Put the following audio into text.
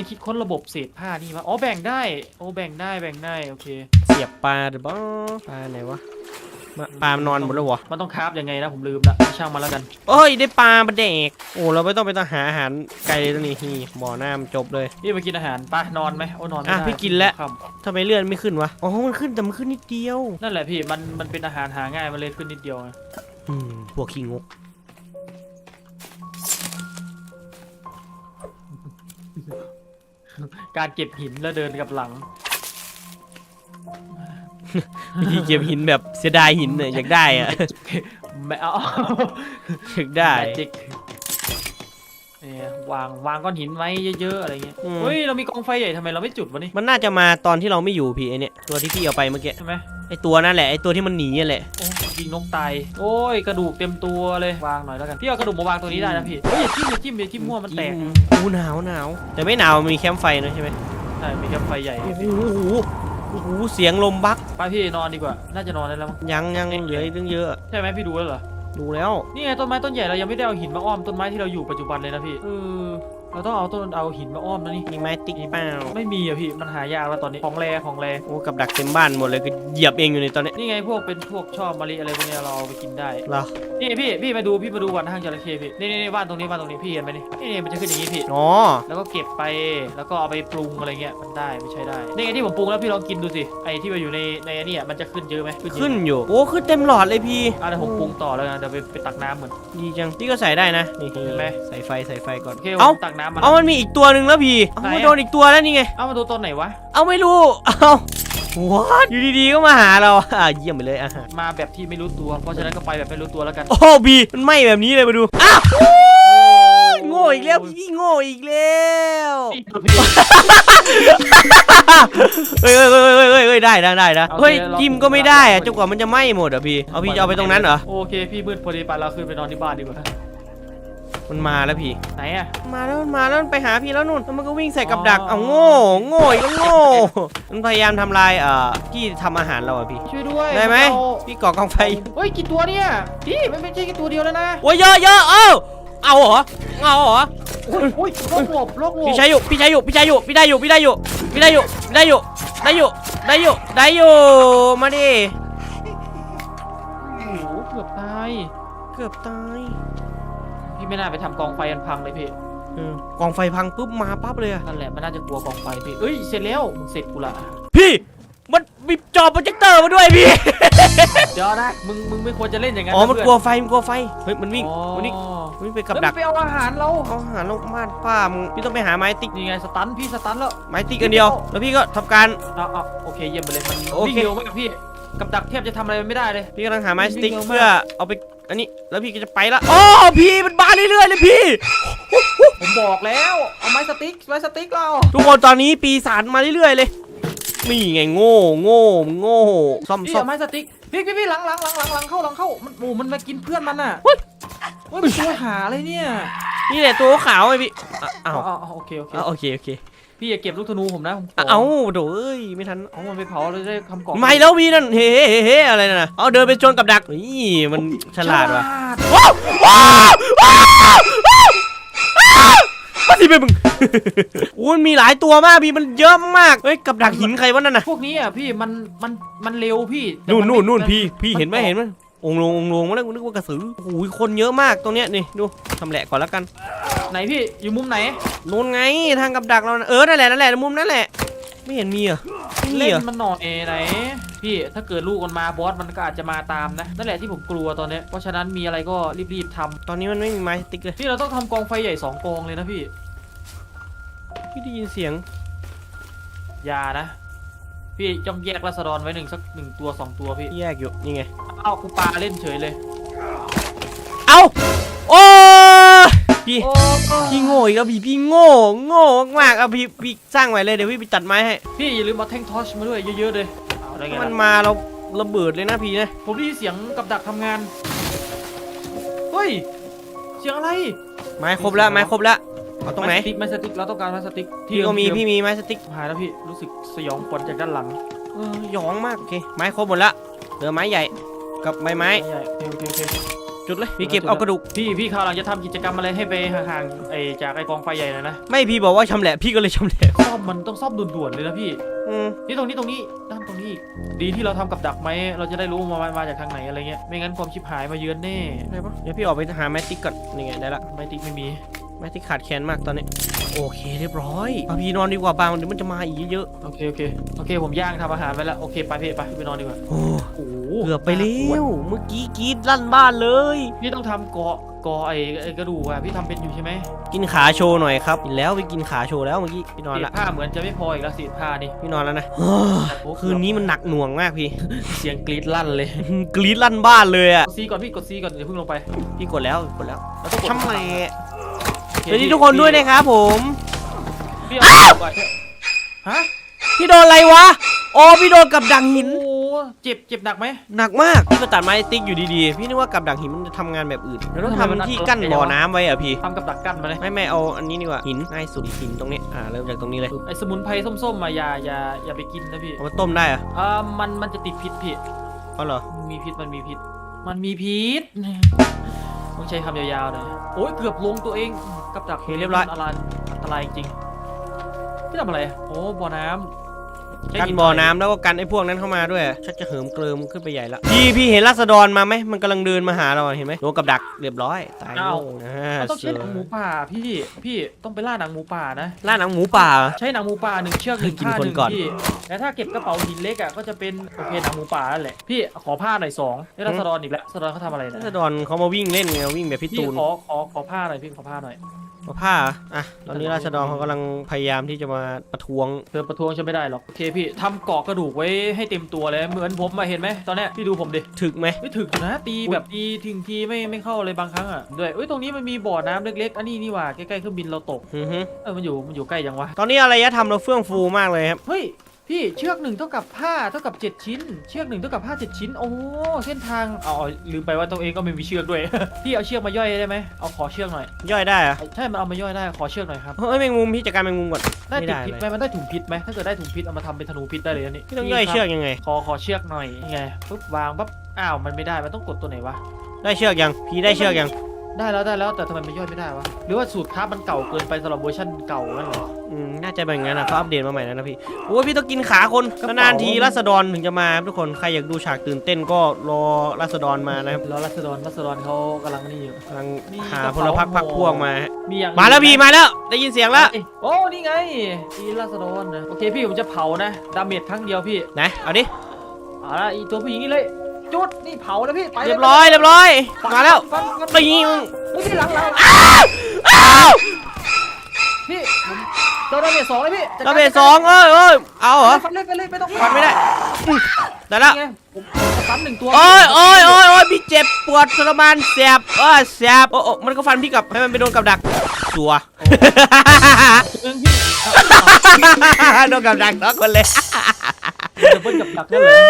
ยังคิดค้นระบบเศษผ้านี่มาอ๋อแบ่งได้ โอ้แบ่งได้แบ่งได้โอเค เสียบปลาเดี๋ยวบ้าปลาไหนวะมาปลามันนอนหมดแล้ววะมันต้องคราฟยังไงนะผมลืมละช่างมันแล้วกันโอ้ยได้ปลามาแดกโอ้เราไม่ต้องไปต้องหาอาหารไกลเลยตัวนี้นี่บ่อน้ำจบเลยพี่มากินอาหารปะนอนไหมโอ้นอนไม่อะได้พี่กินแล้วค่ทำไมเลื่อนไม่ขึ้นวะอ๋อมันขึ้นแต่มันขึ้นนิดเดียวำนั่นแหละพี่มันมันเป็นอาหารหาง่ายมันเลยขึ้นนิดเดียวไงอืมพวกขี้งก การเก็บหินแล้วเดินกับหลัง วิธีเก็บหินแบบเสียดายหินเนี่ยอยากได้อะ ไม่เอาอยากได้แมจิกเนี่ย วางวางก้อนหินไว้เยอะๆอะไรเงี้ยอืม เฮ้ยเรามีกองไฟใหญ่ทำไมเราไม่จุดวะนี่มันน่าจะมาตอนที่เราไม่อยู่พี่ไอเนี่ยตัวที่พี่เอาไปเมื่อกี้ใช่ไหมไอตัวนั่นแหละไอตัวที่มันหนีนั่นแหละโอ้ยิงนกตายโอ้ยกระดูกเต็มตัวเลยวางหน่อยแล้วกันพี่เอากระดูกมาวางตัวนี้ได้นะพี่เฮ้ยอย่าจิ้มอย่าจิ้มอย่าจิ้มมั่วมันแตกอู้หนาวหนาวแต่ไม่หนาวมันมีแคมป์ไฟนะใช่ไหมใช่มีแค่ไฟใหญ่โอ้โหโอ้โหเสียงลมบักไปพี่นอนดีกว่า น่าจะนอนได้แล้วมั้งยังยังเหลืออีกตั้งเยอะ ใช่ไหมพี่ดูแล้วเหรอ ดูแล้ว นี่ไงต้นไม้ต้นใหญ่เรายังไม่ได้เอาหินมาอ้อมต้นไม้ที่เราอยู่ปัจจุบันเลยนะพี่เออ เราต้องเอาต้นเอาหินมาอ้อมนะนี่มีไม้ติ๊กเปล่าไม่มีอะพี่มันหายากแล้วตอนนี้ของแรของแรโอ้กับดักเต็มบ้านหมดเลยคือเหยียบเองอยู่ในตอนนี้นี่ไงพวกเป็นพวกชอบมะลิอะไรพวกเนี้ยเราเอาไปกินได้เหรอนี่พี่พี่มาดูพี่มาดูวันห้างจระเข้พี่นี่นี่นี่บ้านตรงนี้บ้านตรงนี้พี่เห็นไหมนี่นี่นี่มันจะขึ้นอย่างนี้พี่อ๋อแล้วก็เก็บไปแล้วก็เอาไปปรุงอะไรเงี้ยมันได้ไม่ใช่ได้นี่ไงที่ผมปรุงแล้วพี่ลองกินดูสิไอ้ที่มาอยู่ในในอันเนี้ยมันจะขึ้นเยอะไหมเยอะขึ้นอยู่โอ้ขึ้นเต็มหลอดเลยพี่อะเดี๋ยวผมปรุงต่อแล้วกันเดี๋ยวไปไปตักน้ำเหมือนดีจังพี่ก็ใส่ได้นะนี่เห็นไหมใส่ไฟใส่ไฟก่อนโอเคผเอ้ามตักน้ำมาเอามันมีอีกตัวหนึ่งแล้วพี่เอาไหนมาอะโดนอีกตัวแล้วนี่ไง เอามาดูตอนไหนวะ เอาไม่รู้ เอาว้าอยู่ดีๆก็มาหาเราอะเยี่ยมไปเลยอาหารมาแบบที่ไม่รู้ตัว เพราะฉะนั้นก็ไปแบบไม่รู้ตัวแล้วกัน โอ้บีมันไหม้แบบนี้เลยมาดูอ้าวโง่อีกแล้วพี่โง่อีกแล้วเฮ้ยเฮ้ยเฮ้ยเฮ้ยเฮ้ยเฮ้ยได้ได้ได้นะโอเคเฮ้ยเราจิ้มก็ไม่ได้อะจนกว่ามันจะไหม้หมดอะพี่ เอาพี่จะเอาไปตรงนั้นเหรอ โอเคพี่มืดพอดีไปเราขึ้นไปนอนที่บ้านดีกว่า มันมาแล้วพี่ ไหนอะ มาแล้วมันมาแล้วมันไปหาพี่แล้วนู่นแล้วมันก็วิ่งใส่กับดัก อ๋อ เอาโง่ โง่อีกแล้วโง่ มันพยายามทำลายเอ่อที่ทำอาหารเราอะพี่ ช่วยด้วยได้ไหมเอาพี่ก่อกองไฟเฮ้ยกี่ตัวเนี่ยพี่ไม่ไม่ใช่แค่ตัวเดียวแล้วนะโอ้ยเยอะเยอะเอ้าเอาเหรอ เอาเหรอ โอ้ยโอ้ยโรคหลบโรคหลบพี่ใช้อยู่ พี่ใช้อยู่ พี่ใช้อยู่ พี่ได้อยู่ พี่ได้อยู่ พี่ได้อยู่ได้อยู่ ได้อยู่ ได้อยู่ ได้อยู่ มาดิ โอ้โหเกือบตาย เกือบตาย พี่ไม่น่าไปทำกองไฟอันพังเลยพี่เออกองไฟพังปุ๊บมาปั๊บเลยอะนั่นแหละมันน่าจะกลัวกองไฟพี่เอ้ยเสร็จแล้วมึงเสร็จกูละพี่มันมีจอโปรเจคเตอร์มาด้วยพี่ เดี๋ยวนะมึงมึงไม่ควรจะเล่นอย่างนั้นอ๋อนะมันเพื่กลัวไฟ มันกลัวไฟ เฮ้ย มันวิ่งอ๋อมันวิ่ง มันวิ่งไปกับแล้วดัมักนไปเอาอาหารเราเอาอาหารลงมาดป้ามึงพี่ต้องไปหาไม้ติ๊ก นี่ไงสตันพี่สตันแล้ว ไม้ติ๊กอันเดียว แล้วพี่ก็ทำการ เอาเอาโอเคเยี่ยมไปเลยมันโอเค วิ่งเร็วมากพี่ กับดักแทบจะทำอะไรมันไม่ได้เลย พี่กำลังหาไม้สติ๊กวิ่งเร็วมากเพื่อเอาไปอันนี้แล้วพี่ก็จะไปละอ๋อพี่มันมาเรื่อยๆเลยพี่ผมบอกแล้วเอาไม้สติ๊กไม้สติ๊กเราทุกคนตอนนี้ปีศาจมาเรื่อยๆเลยนี่ไงโง่โง่โง่ซ่อมพี่ซ่อมเอาไม้สติ๊กพี่พี่พี่หลังหลังหลังหลังหลังเข้าหลังเข้ามันโอ้มันมากินเพื่อนมันน่ะเฮ้ยเฮ้ยมันตัวหาอะไรเนี่ยนี่แหละตัวขาวไอพี่อะอ้าวเอาเอาเอาโอเคโอเคอ้าวโอเคโอเค พี่อย่าเก็บลูกธนูผมนะผมขเอ้าโดเอ้ยไม่ทัน เอามันไปเผาเลยได้คำกล่องไม่แล้วพี่นั่นเฮ้เฮ้เฮ้เฮ้อะไรน่ะเอาเดินไปชนกับดักนี่มันฉลาดว่ะฉว้าวว้าวว้าวว้าวมาสิไปมึงอู้มันมีหลายตัวมากพี่มันเยอะมากเฮ้ยกับดักหินใครวะนั่นน่ะพวกนี้อะพี่มันมันมันเร็วพี่แต่นู่นมันู่นนู่นมัพี่พี่เห็นไหมเห็นไหม องค์ลงองค์ลงมาแล้วกูนึกว่ากระสือโอ้โหคนเยอะมากตรงเนี้ยนี่ดูทำแหละก่อนแล้วกันไหนพี่อยู่มุมไหนนู่นไงทางกับดักเราน่ะเออนั่นแหละนั่นแหละมุมนั่นแหละ ไม่เห็นมีเหรอะไม่มีเล่เหรนอมันหน่อยไหนพี่ถ้าเกิดลูกมันมาบอสมันก็อาจจะมาตามนะนั่นแหละที่ผมกลัวตอนเนี้ยเพราะฉะนั้นมีอะไรก็รีบๆทำตอนนี้มันไม่มีไม้สติ๊กเลยพี่เราต้องทำกองไฟใหญ่สองกองเลยนะพี่พี่ได้ยินเสียงอย่านะ พี่จ้องแยกรัษฎรไว้หนึ่งสักหนึ่งตัวสองตัวพี่แยกอยู่นี่ไง เอากูปาเล่นเฉยเลยเอาโอ้ยพี่โอ้พี่โง่อีกแล้วพี่พี่โง่โง่มากๆเอาพี่พี่สร้างไว้เลยเดี๋ยวพี่ไปตัดไม้ให้พี่อย่าลืมเอาแท่งทอชมาด้วยเยอะๆเลยอะไรเงี้ยมันมาเราระเบิดเลยนะพี่นะผมได้ยินเสียงกับดักทำงานเฮ้ยเสียงอะไร ไม้ครบแล้วไม้ครบแล้วเอาตรงไหนม้สติ๊กไม้สติ๊กเราต้องการไม้สติ๊กพี่ก็มีเดิพี่มีไม้สติ๊กหายแล้วพี่รู้สึกสยองขวัญจากด้านหลังเออหยองมากโอเคไม้ครบหมดละเหลือไม้ใหญ่ กับใบไม้ใหญ่โอเคโอเคโอเคจุดเลยพี่เก็บเอากระดูกพี่พี่คราวหลังจะทำกิจกรรมอะไรให้ไปห่างๆไอ้จากไอ้กองไฟใหญ่หน่อยนะไม่พี่บอกว่าชำแหละพี่ก็เลยชำแหละ ซ่อมมันต้องซ่อมด่วนๆเลยนะพี่ อืมนี่ตรงนี้ตรงนี้ด้านตรงนี้อีกดีที่เราทำกับดักไหมเราจะได้รู้ว่ามามาจากทางไหนอะไรเงี้ยไม่งั้นความชิบหายมาเยือนแน่ได้ปะเดี๋ยวพี่ออกไปหาแมทติกก่อนนี่ไงได้ละไม่ติ๊กไม่มี แมทติกขาดแคลนมากตอนนี้ โอเคเรียบร้อยเอาพี่นอนดีกว่าบางเดี๋ยวมันจะมาอีกเยอะโอเคโอเคโอเคผมย่างทำอาหารไว้แล้วโอเคไปพี่ไปไปนอนดีกว่าๆโอ้โอ้โหเกือบไปแล้วเมื่อกี้กรีดลั่นบ้านเลย พี่ต้องทำเกาะเกาะไอ้ไอ้กระดูกอะพี่ทำเป็นอยู่ใช่ไหมกินขาโชว์หน่อยครับกินแล้วไปกินขาโชว์แล้วเมื่อกี้พี่นอนสีละผ้าเหมือนจะไม่พออีกแล้วสีผ้านี่พี่นอนแล้วนะคืนนี้มันหนักหน่วงมากพี่ เสียงกรีดลั่นเลยกรีดลั่นบ้านเลยอะกดซีก่อนพี่กดซีก่อนอย่าเพิ่งลงไปพี่กดแล้วกดแล้ว แล้วก็กด ช่ำแหละโอเค สวัสดีทุกคนด้วยนะครับผมพี่เอาก่อนฮะพี่โดนอะไรวะโอ้พี่โดนกับดักหิน โอ้โหเจ็บเจ็บหนักไหมหนักมากพี่มาตัดไม้ติ๊กอยู่ดีๆ พี่นึกว่ากับดักหินมันจะทำงานแบบอื่นเราต้องทำไมมันทำที่อันตรายกั้นจังวะบ่อน้ำไว้อะพี่ทำกับดักกั้นมาเลยไม่ไม่เอาอันนี้ดีกว่าหินง่ายสุดหินตรงนี้อ่าเริ่มจากตรงนี้เลยไอ้สมุนไพรส้มๆมาอย่าอย่าอย่าไปกินนะพี่เอามาต้มได้อะอ่ามันมันจะติดพิษพี่เอาเหรอมันมีพิษมันมีพิษ มันมีพิษ ต้องใช้คำยาวๆหน่อยโอ้ยเกือบลงตัวเองกับดักโอเคเรียบร้อยอันตรายอันตรายจริงพี่ทำอะไร โอ้บ่อน้ำใช้ กันหิบ่อหยน้ำแล้วก็กันไอ้พวกนั้นเข้ามาด้วยชักจะเหิมเกริมขึ้นไปใหญ่ละพี่พี่เห็นราษฎรมาไหมมันกำลังเดินมาหาเราอะเห็นไหมโดนกับดักเรียบร้อยตายโง่นะเราต้องใช้หนังหมูป่าพี่พี่ต้องไปล่าหนังหมูป่านะล่าหนังหมูป่า ใช้หนังหมูป่าหนึ่งเชือกหนึ่งกินผ้าคหนนึ่งก่อนพี่แต่ถ้าเก็บกระเป๋าหินเล็กอะก็จะเป็นโอเคหนังหมูป่านั่นแหละพี่ขอผ้าหน่อยสองนี่รัศดรอีกแล้วรัศดรเขาทำอะไรนะราษฎรเขามาวิ่งเล่นไงวิ่งแบบพี่พี่ตูนขอขอขอผ้าหน่อยพี่ขอผ้าหน่อย เอาผ้าเหรออะ ตอนนี้ราษฎรเขากำลังพยายามที่จะมาประท้วง เธอประท้วงฉันไม่ได้หรอกโอเคพี่ทำเกาะกระดูกไว้ให้เต็มตัวเลยเหมือนผมมาเห็นไหมตอนเนี้ยพี่ดูผมดิถึกไหม ไม่ถึกอยู่นะตีแบบตีถึงทีไม่ไม่เข้าเลยบางครั้งอะด้วยเอ้ยตรงนี้มันมีบ่อน้ำเล็กๆอันนี้นี่หว่าใกล้ๆเครื่องบินเราตกอือฮึเออมันอยู่มันอยู่ใกล้ยังวะตอนนี้อารยธรรมเราเฟื่องฟูมากเลยครับเฮ้ย พี่เชือกหนึ่งเท่ากับผ้าเท่ากับ 7 ชิ้น เชือกหนึ่งเท่ากับผ้า7ชิ้น โอ้เส้นทางเอาเอาลืมไปว่าตัวเองก็ไม่มีเชือกด้วย พี่เอาเชือกมาย่อยได้ไหมเอาขอเชือกหน่อยย่อยได้เหรอะใช่มันเอามาย่อยได้ขอเชือกหน่อยครับเฮ้ยแมงมุมพี่จัดการแมงมุมก่อน ได้ไม่ถุได้งพิษเลยไหมมันได้ถุงพิษไหมถ้าเกิดได้ถุงพิษเอามาทำเป็นธนูพิษได้เลยอันนี่พี่ต้องย่อยเชือกยังไง ขอขอเชือกหน่อยนี่ไงปุ๊บวางปั๊บอ้าวมันไม่ได้มันต้องกดตัวไหนวะได้เชือกยัง พี่ได้เชือกยัง ได้แล้วได้แล้วแต่ทำไมมันย่อยไม่ได้วะ หรือว่าสูตรคราฟมันเก่าเกินไปสำหรับเวอร์ชันเก่านั่นเหรอ อืมน่าจะเป็นอย่างนั้นนะเขาอัปเดตมาใหม่แล้วนะพี่โอ้ยพี่ต้องกินขาคนกระเป๋า นานๆทีรัษฎรถึงจะมาครับทุกคนใครอยากดูฉากตื่นเต้นก็รอรัษฎรมานะครับแล้วรัศดรรัศดรเขากำลังนี่อยู่ กำลังมีหากระพเป๋าลพรรคพักพวกมาฮะมีอย่างมาแล้วพี่มาแล้วได้ยินเสียงแล้ว เอ้ยโอ้นี่ไงอีลาสโดนนะโอเคพี่ผมจะเผานะดาเมจครั้งเดียวพี่ ไหนเอาดิเอาละอีตัวผู้หญิงนี่เลย จุดนี่เผาแล้วพี่ไปลเรียบร้อยเรียบร้อย ฟันมาแล้วฟันฟันตีมึงเฮ้ยพี่หลังหลังอ้าวพี่ผมโดนดาเมจสองเลยพี่จัดดาการเมจสองเอ้ยเอ้ยเอาเหรอฟันเลยไปเลยไม่ต้องฟันไม่ได้อืมได้แล้วนี่ไงผมจะฟันหนึ่งตัวโอ้ยโอ้ยโอ้ยโอ้ยพี่เจ็บปวดทรมานแสบเออแสบโอ้โอ้มันก็ฟันพี่กลับให้มันไปโดนกับดักสัวหนึ่งพี่โดนกับดักสองคนเลย จะเบิ้ลกับดักได้เลย